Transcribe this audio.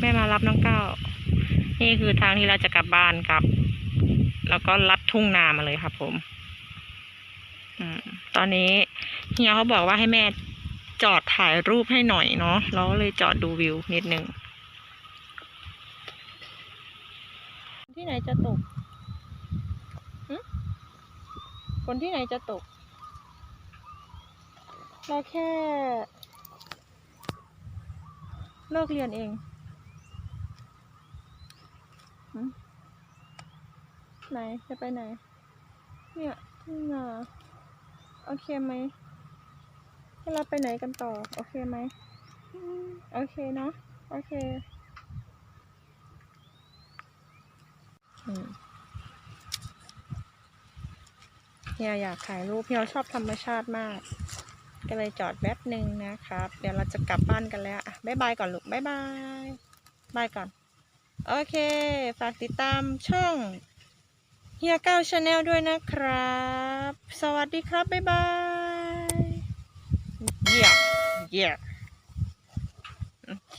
แม่มารับน้องเก้านี่คือทางที่เราจะกลับบ้านครับ แล้วก็ลัดทุ่งนามาเลยครับ ผมอตอนนี้เฮียเขาบอกว่าให้แม่จอดถ่ายรูปให้หน่อยเนาะเราก็เลยจอดดูวิวนิดนึงที่ไหนจะตกคนที่ไหนจะตก เราแค่เลิกเรียนเอง ไหนจะไปไหน เนี่ยทุ่งนาโอเคไหมให้เราไปไหนกันต่อ โอเคไหมโอเคเนาะโอเคเฮียอยากถ่ายรูปเฮียชอบธรรมชาติมาก ก็เลยจอดแป๊บหนึ่งนะครับ เดี๋ยวเราจะกลับบ้านกันแล้วอะบ๊ายบายก่อนลูกบ๊ายบายบายก่อน โอเค ฝากติดตามช่องเฮียเก้าชาแนลด้วยนะครับ สวัสดีครับ บ๊ายบายเยี่ยมเยี่ยมโอเค